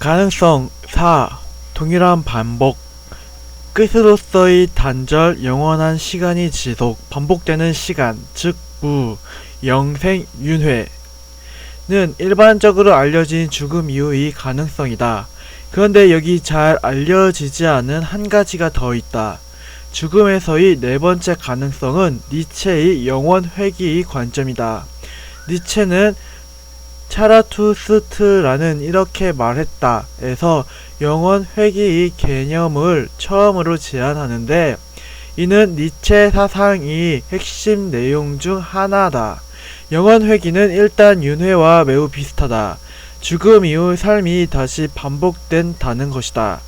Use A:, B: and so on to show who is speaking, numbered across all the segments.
A: 가능성 4. 동일한 반복 끝으로서의 단절, 영원한 시간이 지속, 반복되는 시간, 즉 무, 영생, 윤회는 일반적으로 알려진 죽음 이후의 가능성이다. 그런데 여기 잘 알려지지 않은 한 가지가 더 있다. 죽음에서의 네 번째 가능성은 니체의 영원 회귀의 관점이다. 니체는 차라투스트라는 이렇게 말했다 에서 영원 회귀의 개념을 처음으로 제안하는데 이는 니체 사상의 핵심 내용 중 하나다. 영원 회귀는 일단 윤회와 매우 비슷하다. 죽음 이후 삶이 다시 반복된다는 것이다.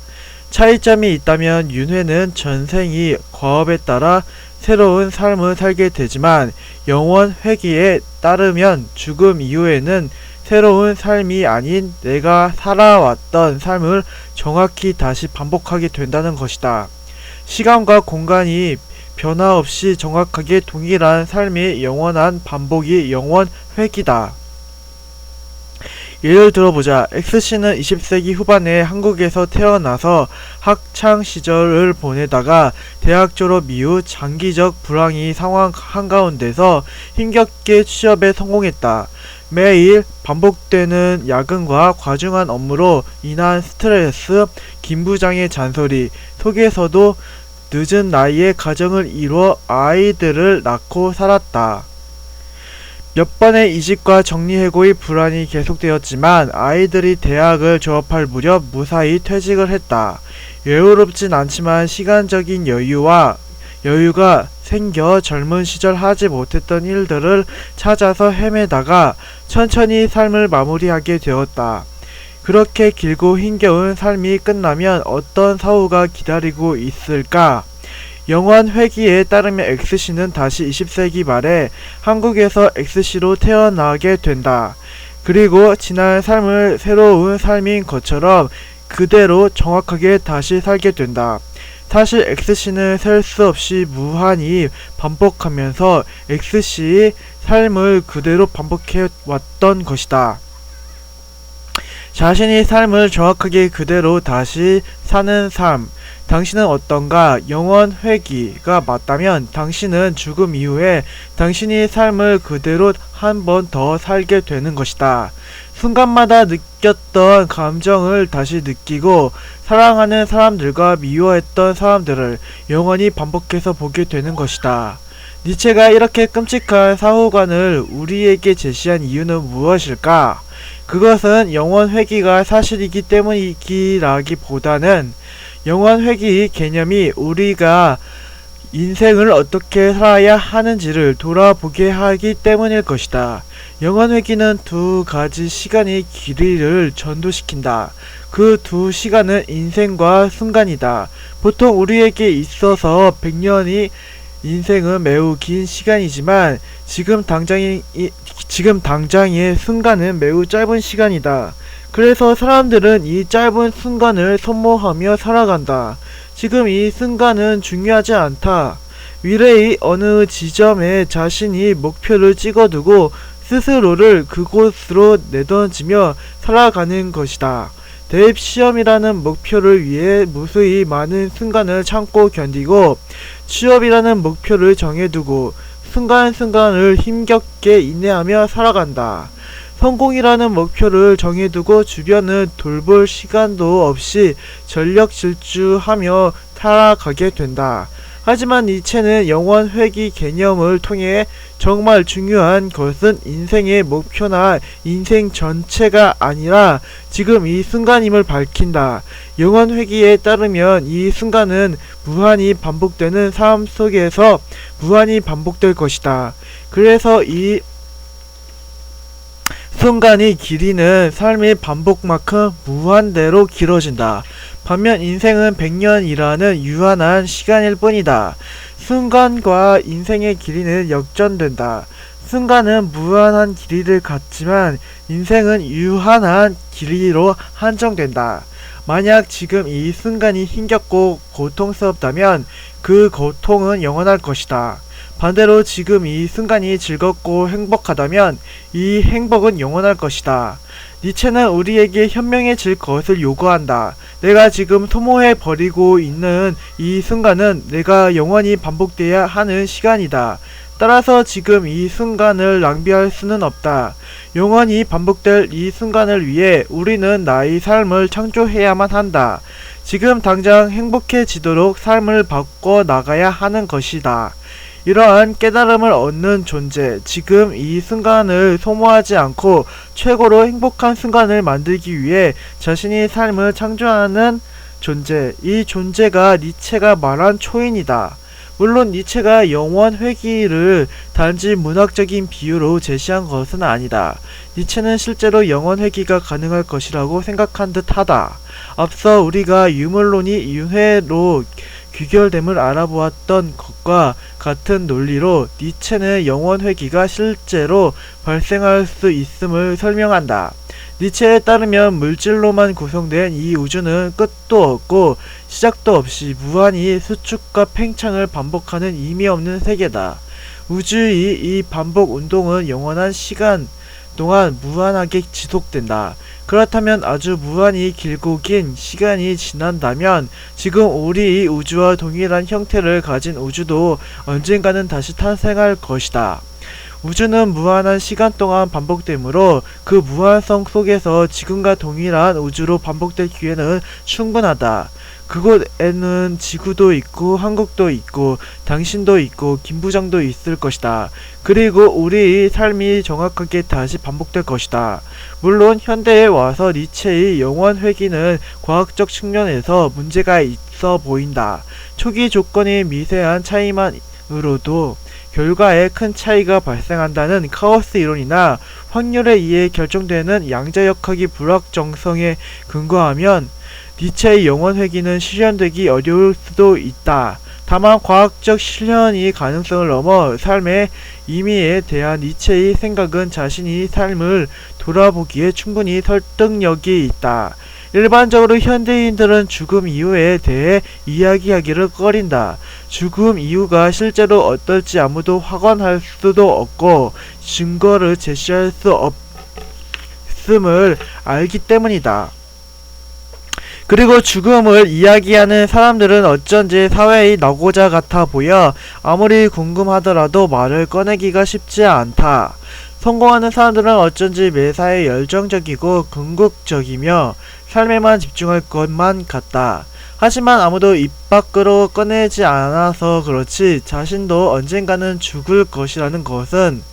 A: 차이점이 있다면 윤회는 전생이 과업에 따라 새로운 삶을 살게 되지만 영원 회귀에 따르면 죽음 이후에는 새로운 삶이 아닌 내가 살아왔던 삶을 정확히 다시 반복하게 된다는 것이다. 시간과 공간이 변화 없이 정확하게 동일한 삶의 영원한 반복이 영원 회귀다. 예를 들어보자. X씨는 20세기 후반에 한국에서 태어나서 학창 시절을 보내다가 대학 졸업 이후 장기적 불황이 상황 한가운데서 힘겹게 취업에 성공했다. 매일 반복되는 야근과 과중한 업무로 인한 스트레스, 김 부장의 잔소리 속에서도 늦은 나이에 가정을 이루어 아이들을 낳고 살았다. 몇 번의 이직과 정리해고의 불안이 계속되었지만 아이들이 대학을 졸업할 무렵 무사히 퇴직을 했다. 여유롭진 않지만 시간적인 여유와 여유가 생겨 젊은 시절 하지 못했던 일들을 찾아서 헤매다가 천천히 삶을 마무리하게 되었다. 그렇게 길고 힘겨운 삶이 끝나면 어떤 사후가 기다리고 있을까? 영원 회기에 따르면 X씨는 다시 20세기 말에 한국에서 X씨로 태어나게 된다. 그리고 지난 삶을 새로운 삶인 것처럼 그대로 정확하게 다시 살게 된다. 사실 X씨는 셀 수 없이 무한히 반복하면서 X씨의 삶을 그대로 반복해 왔던 것이다. 자신이 삶을 정확하게 그대로 다시 사는 삶. 당신은 어떤가? 영원 회귀가 맞다면 당신은 죽음 이후에 당신이 삶을 그대로 한 번 더 살게 되는 것이다. 순간마다 느꼈던 감정을 다시 느끼고 사랑하는 사람들과 미워했던 사람들을 영원히 반복해서 보게 되는 것이다. 니체가 이렇게 끔찍한 사후관을 우리에게 제시한 이유는 무엇일까? 그것은 영원 회귀가 사실이기 때문이기라기보다는 영원 회귀 개념이 우리가 인생을 어떻게 살아야 하는지를 돌아보게 하기 때문일 것이다. 영원 회귀는 두 가지 시간의 길이를 전도시킨다. 그 두 시간은 인생과 순간이다. 보통 우리에게 있어서 100년이 인생은 매우 긴 시간이지만 지금 당장의 지금 당장의 순간은 매우 짧은 시간이다. 그래서 사람들은 이 짧은 순간을 선모하며 살아간다. 지금 이 순간은 중요하지 않다. 미래의 어느 지점에 자신이 목표를 찍어두고 스스로를 그곳으로 내던지며 살아가는 것이다. 대입 시험이라는 목표를 위해 무수히 많은 순간을 참고 견디고 취업이라는 목표를 정해두고 순간순간을 힘겹게 인내하며 살아간다. 성공이라는 목표를 정해두고 주변을 돌볼 시간도 없이 전력 질주하며 살아가게 된다. 하지만 니체는 영원 회귀 개념을 통해 정말 중요한 것은 인생의 목표나 인생 전체가 아니라 지금 이 순간임을 밝힌다. 영원 회귀에 따르면 이 순간은 무한히 반복되는 삶 속에서 무한히 반복될 것이다. 그래서 이 순간이 길이는 삶의 반복만큼 무한대로 길어진다. 반면 인생은 100년이라는 유한한 시간일 뿐이다. 순간과 인생의 길이는 역전된다. 순간은 무한한 길이를 갖지만 인생은 유한한 길이로 한정된다. 만약 지금 이 순간이 힘겹고 고통스럽다면 그 고통은 영원할 것이다. 반대로 지금 이 순간이 즐겁고 행복하다면 이 행복은 영원할 것이다. 니체는 우리에게 현명해질 것을 요구한다. 내가 지금 소모해 버리고 있는 이 순간은 내가 영원히 반복돼야 하는 시간이다. 따라서 지금 이 순간을 낭비할 수는 없다. 영원히 반복될 이 순간을 위해 우리는 나의 삶을 창조해야만 한다. 지금 당장 행복해지도록 삶을 바꿔 나가야 하는 것이다. 이러한 깨달음을 얻는 존재, 지금 이 순간을 소모하지 않고 최고로 행복한 순간을 만들기 위해 자신의 삶을 창조하는 존재, 이 존재가 니체가 말한 초인이다. 물론 니체가 영원 회귀를 단지 문학적인 비유로 제시한 것은 아니다. 니체는 실제로 영원 회귀가 가능할 것이라고 생각한 듯하다. 앞서 우리가 유물론이 윤회로 귀결됨을 알아보았던 것과 같은 논리로 니체는 영원 회귀가 실제로 발생할 수 있음을 설명한다. 니체에 따르면 물질로만 구성된 이 우주는 끝도 없고 시작도 없이 무한히 수축과 팽창을 반복하는 의미 없는 세계다. 우주의 이 반복 운동은 영원한 시간 동안 무한하게 지속된다. 그렇다면 아주 무한히 길고 긴 시간이 지난다면 지금 우리 우주와 동일한 형태를 가진 우주도 언젠가는 다시 탄생할 것이다. 우주는 무한한 시간 동안 반복되므로 그 무한성 속에서 지금과 동일한 우주로 반복될 기회는 충분하다. 그곳에는 지구도 있고 한국도 있고 당신도 있고 김부장도 있을 것이다. 그리고 우리의 삶이 정확하게 다시 반복될 것이다. 물론 현대에 와서 니체의 영원 회귀는 과학적 측면에서 문제가 있어 보인다. 초기 조건의 미세한 차이만으로도 결과에 큰 차이가 발생한다는 카오스 이론이나 확률에 의해 결정되는 양자역학의 불확정성에 근거하면 니체의 영원 회귀는 실현되기 어려울 수도 있다. 다만 과학적 실현이 가능성을 넘어 삶의 의미에 대한 니체의 생각은 자신이 삶을 돌아보기에 충분히 설득력이 있다. 일반적으로 현대인들은 죽음 이후에 대해 이야기하기를 꺼린다. 죽음 이후가 실제로 어떨지 아무도 확언할 수도 없고 증거를 제시할 수 없음을 알기 때문이다. 그리고 죽음을 이야기하는 사람들은 어쩐지 사회의 나고자 같아 보여 아무리 궁금하더라도 말을 꺼내기가 쉽지 않다. 성공하는 사람들은 어쩐지 매사에 열정적이고 궁극적이며 삶에만 집중할 것만 같다. 하지만 아무도 입 밖으로 꺼내지 않아서 그렇지 자신도 언젠가는 죽을 것이라는 것은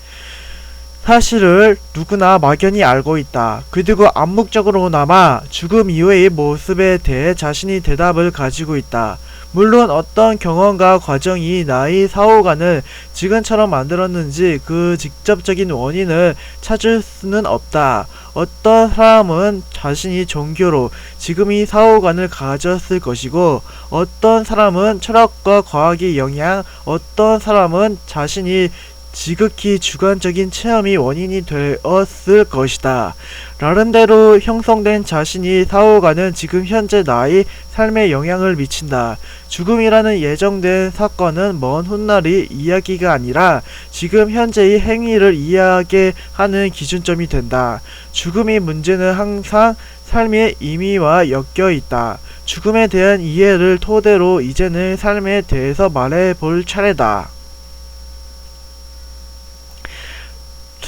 A: 사실을 누구나 막연히 알고 있다. 그리고 암묵적으로나마 죽음 이후의 모습에 대해 자신이 대답을 가지고 있다. 물론 어떤 경험과 과정이 나의 사후관을 지금처럼 만들었는지 그 직접적인 원인을 찾을 수는 없다. 어떤 사람은 자신이 종교로 지금의 사후관을 가졌을 것이고 어떤 사람은 철학과 과학의 영향, 어떤 사람은 자신이 지극히 주관적인 체험이 원인이 되었을 것이다. 나름대로 형성된 자신이 사오가는 지금 현재 나의 삶에 영향을 미친다. 죽음이라는 예정된 사건은 먼 훗날의 이야기가 아니라 지금 현재의 행위를 이해하게 하는 기준점이 된다. 죽음의 문제는 항상 삶의 의미와 엮여 있다. 죽음에 대한 이해를 토대로 이제는 삶에 대해서 말해 볼 차례다.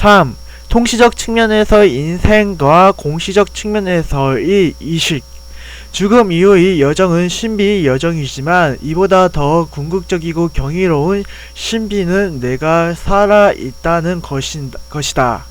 A: 3. 통시적 측면에서의 인생과 공시적 측면에서의 이식 죽음 이후의 여정은 신비의 여정이지만 이보다 더 궁극적이고 경이로운 신비는 내가 살아있다는 것이다.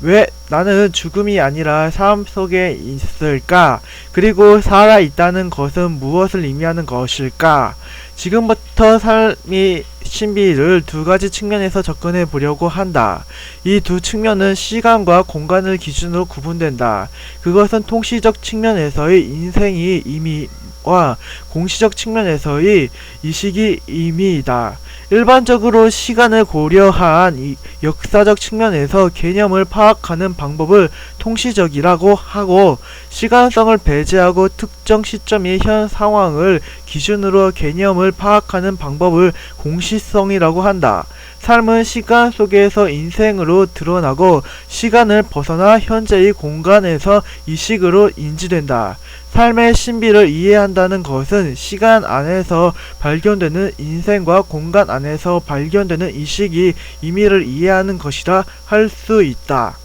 A: 왜 나는 죽음이 아니라 삶 속에 있을까? 그리고 살아있다는 것은 무엇을 의미하는 것일까? 지금부터 삶이 신비를 두 가지 측면에서 접근해 보려고 한다. 이 두 측면은 시간과 공간을 기준으로 구분된다. 그것은 통시적 측면에서의 인생의 의미와 공시적 측면에서의 이식의 의미이다. 일반적으로 시간을 고려한 역사적 측면에서 개념을 파악하는 방법을 통시적이라고 하고 시간성을 배제하고 특정 시점의 현 상황을 기준으로 개념을 파악하는 방법을 공시성이라고 한다. 삶은 시간 속에서 인생으로 드러나고 시간을 벗어나 현재의 공간에서 이식으로 인지된다. 삶의 신비를 이해한다는 것은 시간 안에서 발견되는 인생과 공간 안에서 발견되는 이식이 의미를 이해하는 것이라 할 수 있다.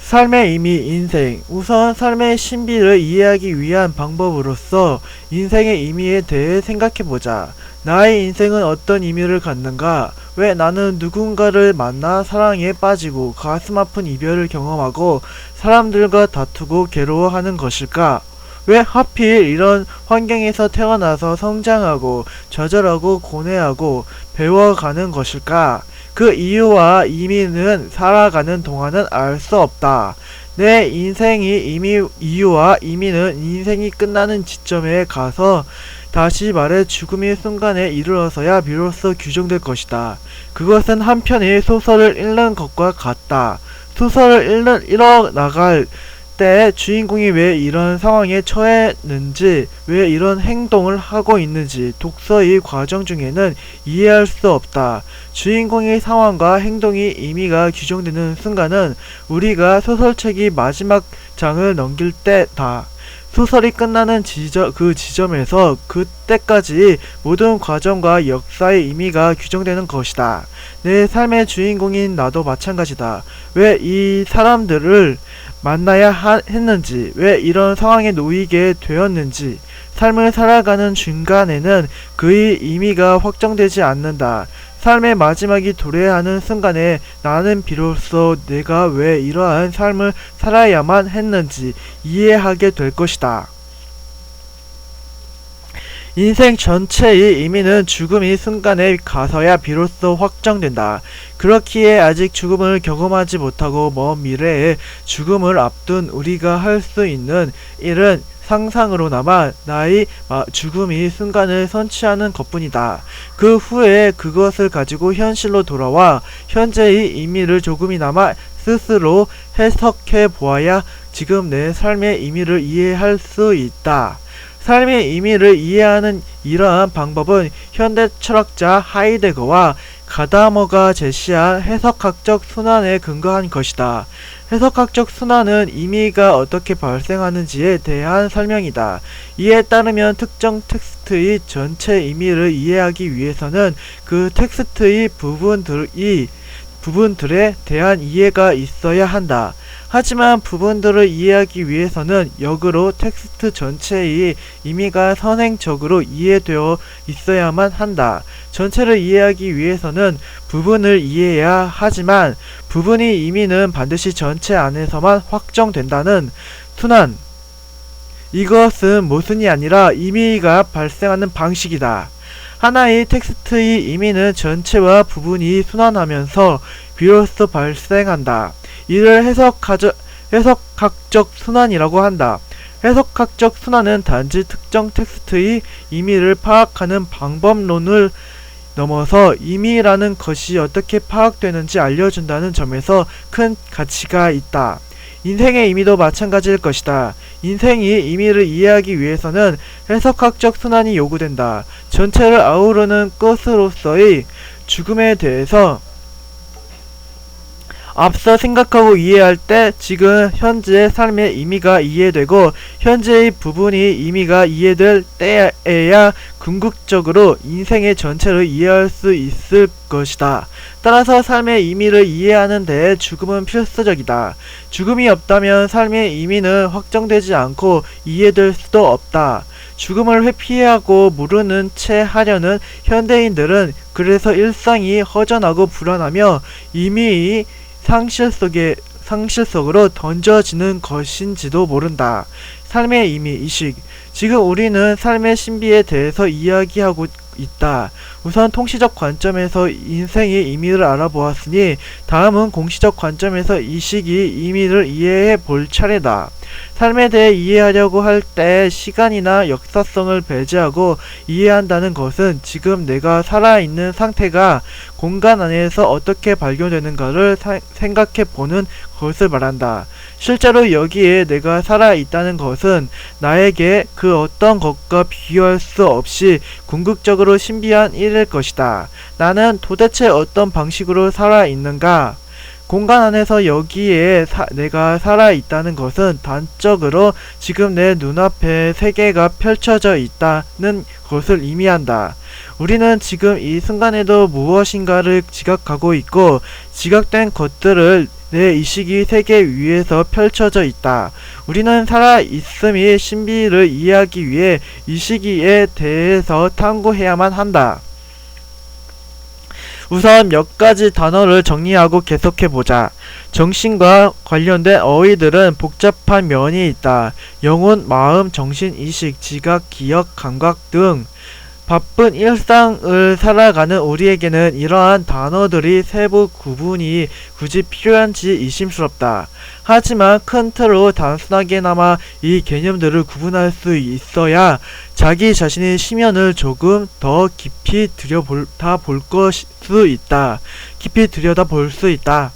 A: 삶의 의미, 인생. 우선 삶의 신비를 이해하기 위한 방법으로서 인생의 의미에 대해 생각해보자. 나의 인생은 어떤 의미를 갖는가? 왜 나는 누군가를 만나 사랑에 빠지고 가슴 아픈 이별을 경험하고 사람들과 다투고 괴로워하는 것일까? 왜 하필 이런 환경에서 태어나서 성장하고 좌절하고 고뇌하고 배워가는 것일까? 그 이유와 의미는 살아가는 동안은 알 수 없다. 내 인생이 이미 이유와 의미는 인생이 끝나는 지점에 가서 다시 말해 죽음의 순간에 이르러서야 비로소 규정될 것이다. 그것은 한편의 소설을 읽는 것과 같다. 소설을 읽는 읽어 나갈 때 주인공이 왜 이런 상황에 처했는지, 왜 이런 행동을 하고 있는지 독서의 과정 중에는 이해할 수 없다. 주인공의 상황과 행동이 의미가 규정되는 순간은 우리가 소설책이 마지막 장을 넘길 때다. 소설이 끝나는 지점, 그 지점에서 그때까지 모든 과정과 역사의 의미가 규정되는 것이다. 내 삶의 주인공인 나도 마찬가지다. 왜 이 사람들을 만나야 하, 했는지, 왜 이런 상황에 놓이게 되었는지, 삶을 살아가는 중간에는 그의 의미가 확정되지 않는다. 삶의 마지막이 도래하는 순간에 나는 비로소 내가 왜 이러한 삶을 살아야만 했는지 이해하게 될 것이다. 인생 전체의 의미는 죽음 이 순간에 가서야 비로소 확정된다. 그렇기에 아직 죽음을 경험하지 못하고 먼 미래에 죽음을 앞둔 우리가 할 수 있는 일은 상상으로나마 나의 죽음이 순간을 선취하는 것뿐이다. 그 후에 그것을 가지고 현실로 돌아와 현재의 의미를 조금이나마 스스로 해석해 보아야 지금 내 삶의 의미를 이해할 수 있다. 삶의 의미를 이해하는 이러한 방법은 현대 철학자 하이데거와 가다머가 제시한 해석학적 순환에 근거한 것이다. 해석학적 순환은 의미가 어떻게 발생하는지에 대한 설명이다. 이에 따르면 특정 텍스트의 전체 의미를 이해하기 위해서는 그 텍스트의 부분들이 부분들에 대한 이해가 있어야 한다. 하지만 부분들을 이해하기 위해서는 역으로 텍스트 전체의 의미가 선행적으로 이해되어 있어야만 한다. 전체를 이해하기 위해서는 부분을 이해해야 하지만 부분의 의미는 반드시 전체 안에서만 확정된다는 순환. 이것은 모순이 아니라 의미가 발생하는 방식이다. 하나의 텍스트의 의미는 전체와 부분이 순환하면서 비로소 발생한다. 이를 해석하저, 해석학적 순환이라고 한다. 해석학적 순환은 단지 특정 텍스트의 의미를 파악하는 방법론을 넘어서 의미라는 것이 어떻게 파악되는지 알려준다는 점에서 큰 가치가 있다. 인생의 의미도 마찬가지일 것이다. 인생이 의미를 이해하기 위해서는 해석학적 순환이 요구된다. 전체를 아우르는 것으로서의 죽음에 대해서 앞서 생각하고 이해할 때 지금 현재의 삶의 의미가 이해되고 현재의 부분이 의미가 이해될 때에야 궁극적으로 인생의 전체를 이해할 수 있을 것이다. 따라서 삶의 의미를 이해하는 데 죽음은 필수적이다. 죽음이 없다면 삶의 의미는 확정되지 않고 이해될 수도 없다. 죽음을 회피하고 모르는 채 하려는 현대인들은 그래서 일상이 허전하고 불안하며 이미 상실 속에 상실 속으로 던져지는 것인지도 모른다. 삶의 의미 이식. 지금 우리는 삶의 신비에 대해서 이야기하고 있다. 우선 통시적 관점에서 인생의 의미를 알아보았으니 다음은 공시적 관점에서 이 시기 의미를 이해해 볼 차례다. 삶에 대해 이해하려고 할 때 시간이나 역사성을 배제하고 이해한다는 것은 지금 내가 살아있는 상태가 공간 안에서 어떻게 발견되는가를 사- 생각해 보는 것을 말한다. 실제로 여기에 내가 살아있다는 것은 나에게 그 어떤 것과 비교할 수 없이 궁극적으로 신비한 일일 것이다. 나는 도대체 어떤 방식으로 살아있는가? 공간 안에서 여기에 사- 내가 살아있다는 것은 단적으로 지금 내 눈앞에 세계가 펼쳐져 있다는 것을 의미한다. 우리는 지금 이 순간에도 무엇인가를 지각하고 있고 지각된 것들을 내 의식이 세계 위에서 펼쳐져 있다. 우리는 살아있음의 신비를 이해하기 위해 이 시기에 대해서 탐구해야만 한다. 우선 몇 가지 단어를 정리하고 계속해보자. 정신과 관련된 어휘들은 복잡한 면이 있다. 영혼, 마음, 정신, 의식, 지각, 기억, 감각 등 바쁜 일상을 살아가는 우리에게는 이러한 단어들이 세부 구분이 굳이 필요한지 의심스럽다. 하지만 큰 틀로 단순하게나마 이 개념들을 구분할 수 있어야 자기 자신의 심연을 조금 더 깊이 들여다 볼 수 있다. 깊이 들여다 볼 수 있다.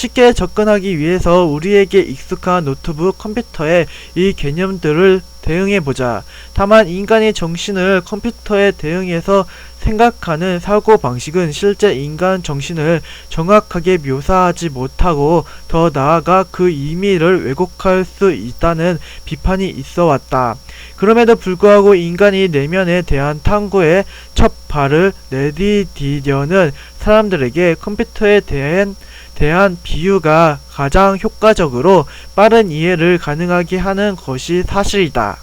A: 쉽게 접근하기 위해서 우리에게 익숙한 노트북 컴퓨터에 이 개념들을 대응해보자. 다만 인간의 정신을 컴퓨터에 대응해서 생각하는 사고 방식은 실제 인간 정신을 정확하게 묘사하지 못하고 더 나아가 그 의미를 왜곡할 수 있다는 비판이 있어 왔다. 그럼에도 불구하고 인간이 내면에 대한 탐구에 첫 발을 내디디려는 사람들에게 컴퓨터에 대한 대한 비유가 가장 효과적으로 빠른 이해를 가능하게 하는 것이 사실이다.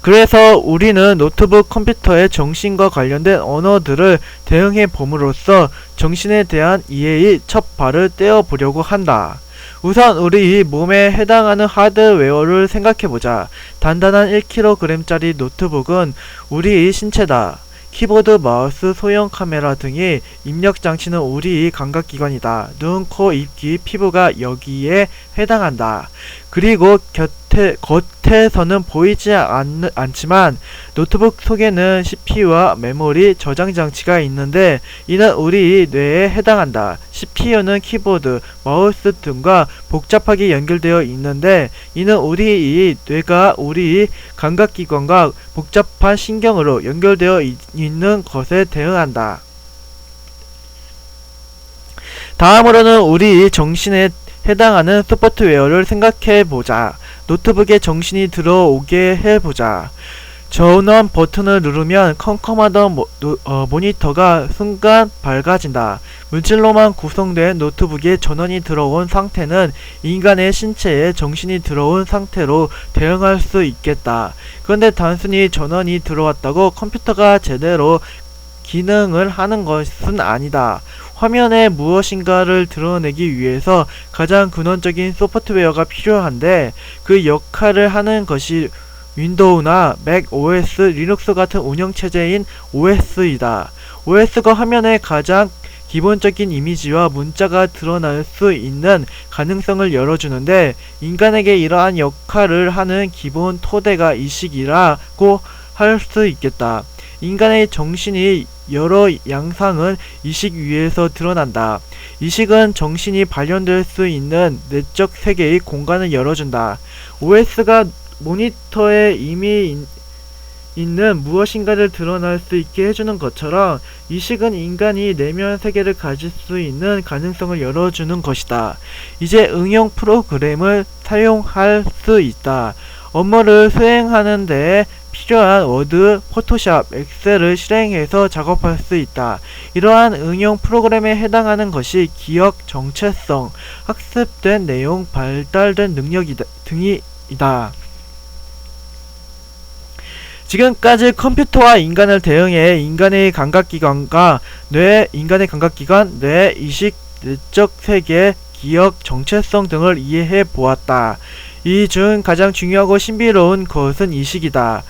A: 그래서 우리는 노트북 컴퓨터의 정신과 관련된 언어들을 대응해 봄으로써 정신에 대한 이해의 첫 발을 떼어 보려고 한다. 우선 우리 몸에 해당하는 하드웨어를 생각해보자. 단단한 1kg짜리 노트북은 우리 신체다. 키보드, 마우스, 소형 카메라 등의 입력 장치는 우리 감각기관이다. 눈, 코, 입, 귀, 피부가 여기에 해당한다. 그리고 곁에, 겉에서는 보이지 않, 않지만 노트북 속에는 CPU와 메모리 저장 장치가 있는데 이는 우리 뇌에 해당한다. CPU는 키보드, 마우스 등과 복잡하게 연결되어 있는데 이는 우리 이 뇌가 우리 감각기관과 복잡한 신경으로 연결되어 있, 있는 것에 대응한다. 다음으로는 우리 정신에 해당하는 소프트웨어를 생각해 보자. 노트북에 정신이 들어오게 해보자. 전원 버튼을 누르면 컴컴하던 모, 노, 어, 모니터가 순간 밝아진다. 물질로만 구성된 노트북에 전원이 들어온 상태는 인간의 신체에 정신이 들어온 상태로 대응할 수 있겠다. 그런데 단순히 전원이 들어왔다고 컴퓨터가 제대로 기능을 하는 것은 아니다. 화면에 무엇인가를 드러내기 위해서 가장 근원적인 소프트웨어가 필요한데 그 역할을 하는 것이 윈도우나 맥 OS, 리눅스 같은 운영체제인 OS이다. OS가 화면에 가장 기본적인 이미지와 문자가 드러날 수 있는 가능성을 열어주는데 인간에게 이러한 역할을 하는 기본 토대가 이식이라고 할 수 있겠다. 인간의 정신이 여러 양상은 이식 위에서 드러난다. 이식은 정신이 발현될 수 있는 내적 세계의 공간을 열어준다. OS가 모니터에 이미 인, 있는 무엇인가를 드러날 수 있게 해주는 것처럼 이식은 인간이 내면 세계를 가질 수 있는 가능성을 열어주는 것이다. 이제 응용 프로그램을 사용할 수 있다. 업무를 수행하는 데 필요한 워드, 포토샵, 엑셀을 실행해서 작업할 수 있다. 이러한 응용 프로그램에 해당하는 것이 기억, 정체성, 학습된 내용, 발달된 능력이다, 등이다. 지금까지 컴퓨터와 인간을 대응해 인간의 감각기관과 뇌, 인간의 감각기관, 뇌, 의식, 내적 세계, 기억, 정체성 등을 이해해 보았다. 이 중 가장 중요하고 신비로운 것은 이식이다.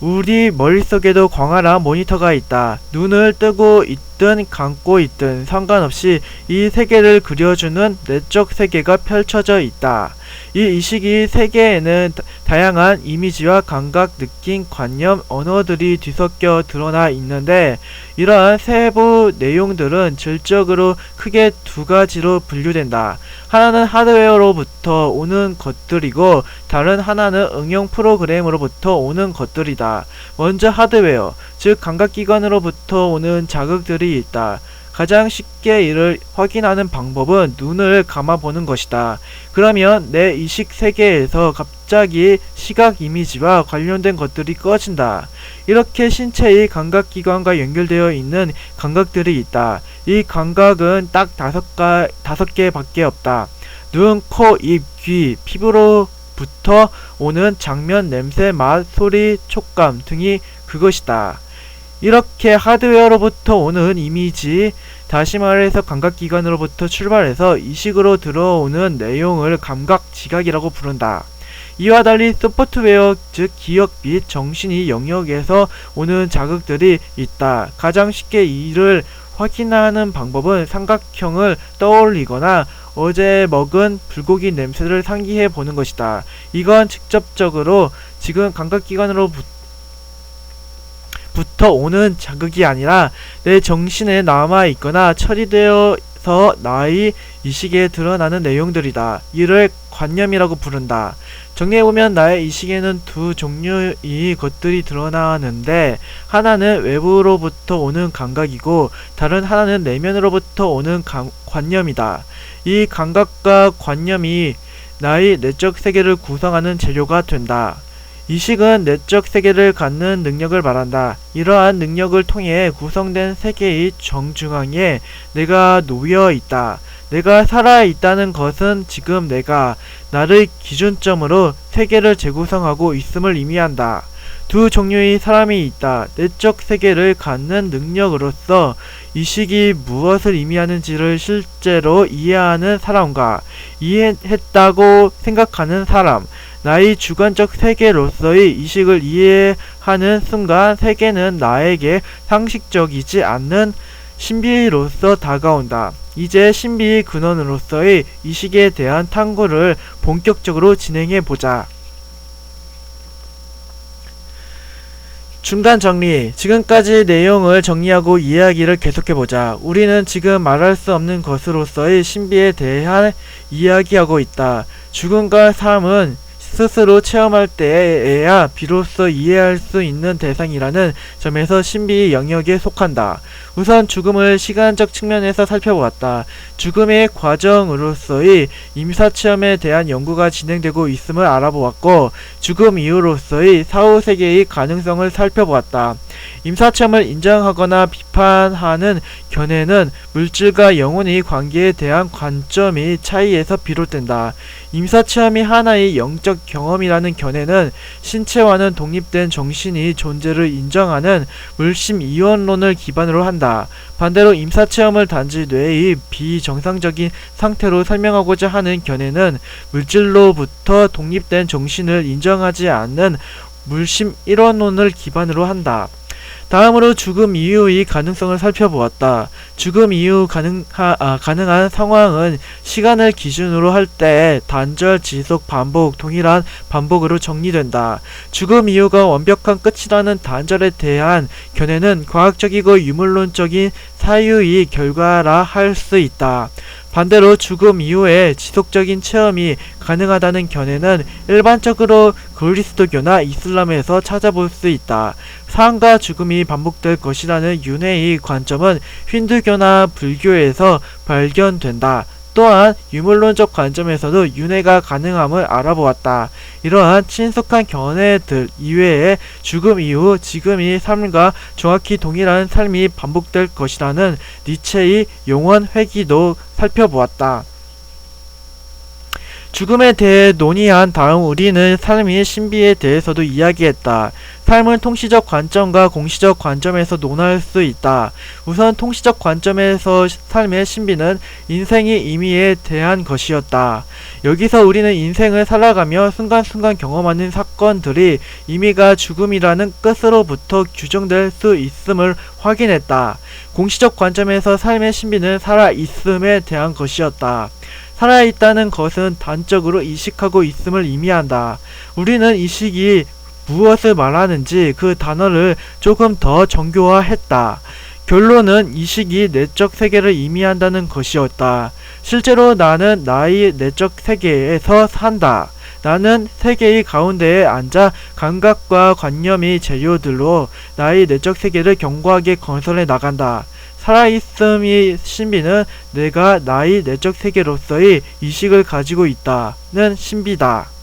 A: 우리 머릿속에도 광활한 모니터가 있다. 눈을 뜨고 있 든 감고 있든 상관없이 이 세계를 그려주는 내적 세계가 펼쳐져 있다. 이 의식이 세계에는 다- 다양한 이미지와 감각, 느낌, 관념, 언어들이 뒤섞여 드러나 있는데 이러한 세부 내용들은 질적으로 크게 두 가지로 분류된다. 하나는 하드웨어로부터 오는 것들이고 다른 하나는 응용 프로그램으로부터 오는 것들이다. 먼저 하드웨어, 즉 감각기관으로부터 오는 자극들이 있다. 가장 쉽게 이를 확인하는 방법은 눈을 감아보는 것이다. 그러면 내 의식 세계에서 갑자기 시각 이미지와 관련된 것들이 꺼진다. 이렇게 신체의 감각기관과 연결되어 있는 감각들이 있다. 이 감각은 딱 다섯 가, 다섯 개밖에 없다. 눈, 코, 입, 귀, 피부로부터 오는 장면, 냄새, 맛, 소리, 촉감 등이 그것이다. 이렇게 하드웨어로부터 오는 이미지, 다시 말해서 감각기관으로부터 출발해서 이식으로 들어오는 내용을 감각, 지각이라고 부른다. 이와 달리 소프트웨어, 즉 기억 및 정신이 영역에서 오는 자극들이 있다. 가장 쉽게 이를 확인하는 방법은 삼각형을 떠올리거나 어제 먹은 불고기 냄새를 상기해 보는 것이다. 이건 직접적으로 지금 감각기관으로부터 부터 오는 자극이 아니라 내 정신에 남아 있거나 처리되어서 나의 의식에 드러나는 내용들이다. 이를 관념이라고 부른다. 정리해보면 나의 의식에는 두 종류의 것들이 드러나는데 하나는 외부로부터 오는 감각이고 다른 하나는 내면으로부터 오는 감- 관념이다. 이 감각과 관념이 나의 내적 세계를 구성하는 재료가 된다. 이식은 내적 세계를 갖는 능력을 말한다. 이러한 능력을 통해 구성된 세계의 정중앙에 내가 놓여 있다. 내가 살아 있다는 것은 지금 내가 나를 기준점으로 세계를 재구성하고 있음을 의미한다. 두 종류의 사람이 있다. 내적 세계를 갖는 능력으로서 이식이 무엇을 의미하는지를 실제로 이해하는 사람과 이해했다고 생각하는 사람. 나의 주관적 세계로서의 이식을 이해하는 순간 세계는 나에게 상식적이지 않는 신비로서 다가온다. 이제 신비의 근원으로서의 이식에 대한 탐구를 본격적으로 진행해 보자. 중간 정리. 지금까지 내용을 정리하고 이야기를 계속해 보자. 우리는 지금 말할 수 없는 것으로서의 신비에 대한 이야기하고 있다. 죽음과 삶은 스스로 체험할 때에야 비로소 이해할 수 있는 대상이라는 점에서 신비의 영역에 속한다. 우선 죽음을 시간적 측면에서 살펴보았다. 죽음의 과정으로서의 임사체험에 대한 연구가 진행되고 있음을 알아보았고, 죽음 이후로서의 사후세계의 가능성을 살펴보았다. 임사체험을 인정하거나 비판하는 견해는 물질과 영혼의 관계에 대한 관점의 차이에서 비롯된다. 임사체험이 하나의 영적 경험이라는 견해는 신체와는 독립된 정신이 존재를 인정하는 물심 이원론을 기반으로 한다. 반대로 임사체험을 단지 뇌의 비정상적인 상태로 설명하고자 하는 견해는 물질로부터 독립된 정신을 인정하지 않는 물심 일원론을 기반으로 한다. 다음으로 죽음 이후의 가능성을 살펴보았다. 죽음 이후 가능하, 아, 가능한 상황은 시간을 기준으로 할 때 단절, 지속, 반복, 동일한 반복으로 정리된다. 죽음 이후가 완벽한 끝이라는 단절에 대한 견해는 과학적이고 유물론적인 사유의 결과라 할 수 있다. 반대로 죽음 이후에 지속적인 체험이 가능하다는 견해는 일반적으로 그리스도교나 이슬람에서 찾아볼 수 있다. 삶과 죽음이 반복될 것이라는 윤회의 관점은 힌두교 나 불교에서 발견된다. 또한 유물론적 관점에서도 윤회가 가능함을 알아보았다. 이러한 친숙한 견해들 이외에 죽음 이후 지금의 삶과 정확히 동일한 삶이 반복될 것이라는 니체의 용원 회기도 살펴보았다. 죽음에 대해 논의한 다음 우리는 삶의 신비에 대해서도 이야기했다. 삶은 통시적 관점과 공시적 관점에서 논할 수 있다. 우선 통시적 관점에서 삶의 신비는 인생의 의미에 대한 것이었다. 여기서 우리는 인생을 살아가며 순간순간 경험하는 사건들이 의미가 죽음이라는 끝으로부터 규정될 수 있음을 확인했다. 공시적 관점에서 삶의 신비는 살아있음에 대한 것이었다. 살아있다는 것은 단적으로 이식하고 있음을 의미한다. 우리는 이식이 무엇을 말하는지 그 단어를 조금 더 정교화했다. 결론은 이식이 내적 세계를 의미한다는 것이었다. 실제로 나는 나의 내적 세계에서 산다. 나는 세계의 가운데에 앉아 감각과 관념의 재료들로 나의 내적 세계를 견고하게 건설해 나간다. 살아있음의 신비는 내가 나의 내적 세계로서의 의식을 가지고 있다는 신비다.